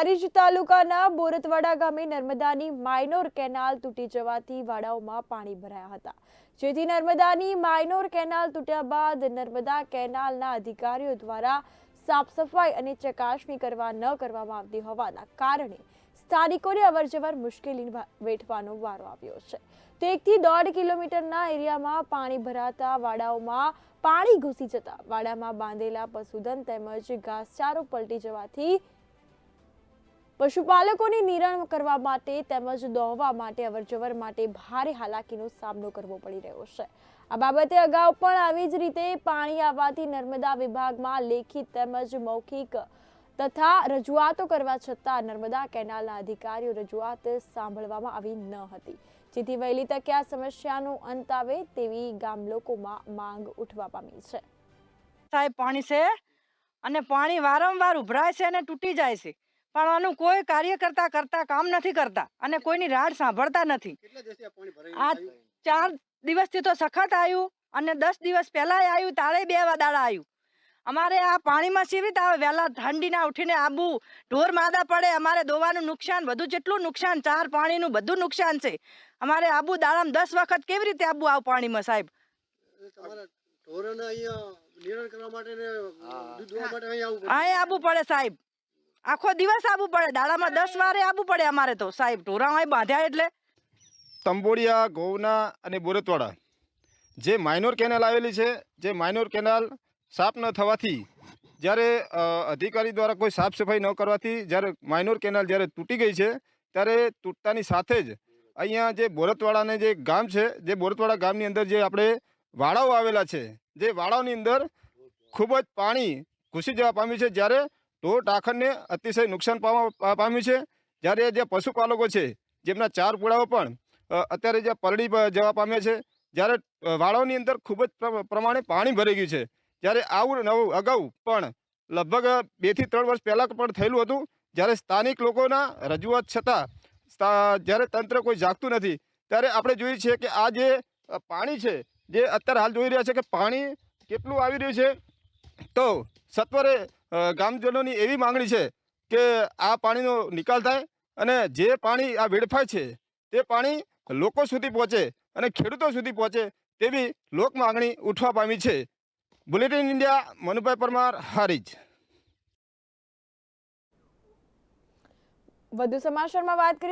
હારીજ તાલુકાના બોરતવાડા ગામે નર્મદાની માઇનોર કેનાલ તૂટી જવાથી વાડાઓમાં પાણી ભરાયા હતા. જેથી નર્મદાની માઇનોર કેનાલ તૂટ્યા બાદ નર્મદા કેનાલના અધિકારીઓ દ્વારા સાફ અને ચકાસણી કરવા ન કરવામાં આવતી હોવાના કારણે સ્થાનિકોને અવરજવર મુશ્કેલી વેઠવાનો વારો આવ્યો છે. તો એકથી દોઢ કિલોમીટરના એરિયામાં પાણી ભરાતા વાડાઓમાં પાણી ઘૂસી જતા વાડામાં બાંધેલા પશુધન તેમજ ઘાસચારો પલટી જવાથી પશુપાલકોને નિરણ કરવા માટે તેમજ દોહવા માટે, અવરજવર માટે ભારે હાલાકીનો સામનો કરવો પડી રહ્યો છે. આ બાબતે અગાઉ પણ આવી જ રીતે પાણી આવવાથી નર્મદા વિભાગમાં લેખિત તેમજ મૌખિક તથા રજૂઆતો કરવા છતાં નર્મદા કેનાલના અધિકારીઓ રજૂઆત સાંભળવામાં આવી ન હતી. જેથી વહેલી તકે આ સમસ્યાનો અંત આવે તેવી ગામ લોકોમાં માંગ ઉઠવા પામી છે. સાહેબ, પાણી છે અને પાણી વારંવાર ઉભરાય છે અને તૂટી જાય છે. પણ આનું કોઈ કાર્ય કરતા કરતા કામ નથી કરતા અને કોઈની રાડ સાંભળતા નથી. આ પાણી ભરાઈ આ ચાર દિવસથી તો સખત આવ્યું અને દસ દિવસ પહેલાં આવ્યું તાળે બે દાડા આવ્યું અમારે આ પાણીમાં સીવિત આવે? વહેલા ઠંડીના ઉઠીને આબુ ઢોર માદા પડે અમારે દોવાનું નુકસાન બધું જેટલું નુકસાન ચાર પાણીનું બધું નુકસાન છે. અમારે આબુ દાડામાં દસ વખત કેવી રીતે આબુ આવ પાણીમાં સાહેબ? અહીંયા નિરણ કરવા માટે ને દૂધ દોવા માટે અહીંયા આવવું પડે. અહીં આબુ પડે સાહેબ. આખો દિવસ આવવું પડે. દાડામાં દસ વારે આવવું પડે અમારે તો. સાહેબ ઢોરા અહીં બાંધ્યા એટલે. તંબોડિયા ગૌના અને બોરતવાડા જે માઇનોર કેનાલ આવેલી છે જે માઇનોર કેનાલ સાફ ન થવાથી જ્યારે અધિકારી દ્વારા કોઈ સાફ સફાઈ ન કરવાથી જ્યારે માઇનોર કેનાલ જ્યારે તૂટી ગઈ છે ત્યારે તૂટતાની સાથે જ અહીંયા જે બોરતવાડાને જે ગામ છે જે બોરતવાડા ગામની અંદર જે આપણે વાડાઓ આવેલા છે જે વાડાઓની અંદર ખૂબ જ પાણી ઘૂસી જવા પામ્યું છે. જ્યારે ઢોર ટાખરને અતિશય નુકસાન પામ્યું છે. જ્યારે જે પશુપાલકો છે, જેમના ચાર પૂળાઓ પણ અત્યારે જે પરડી જવા પામ્યા છે, જ્યારે વાળાઓની અંદર ખૂબ જ પ્રમાણે પાણી ભરાઈ ગયું છે. જ્યારે આવું નવું અગાઉ પણ લગભગ બેથી ત્રણ વર્ષ પહેલાં પણ થયેલું હતું. જ્યારે સ્થાનિક લોકોના રજૂઆત છતાં જ્યારે તંત્ર કોઈ જાગતું નથી, ત્યારે આપણે જોઈએ છીએ કે આ જે પાણી છે, જે અત્યારે હાલ જોઈ રહ્યા છે કે પાણી કેટલું આવી રહ્યું છે. તો સત્વરે ગામજનોની એવી માંગણી છે કે આ પાણીનો નિકાલ થાય અને જે પાણી આ વેડફાય છે તે પાણી લોકો સુધી પહોંચે અને ખેડૂતો સુધી પહોંચે તેવી લોક માંગણી ઉઠવા પામી છે. Bulletin India, Manubhai Parmar, Harij. વધુ સમાચારમાં વાત કરીએ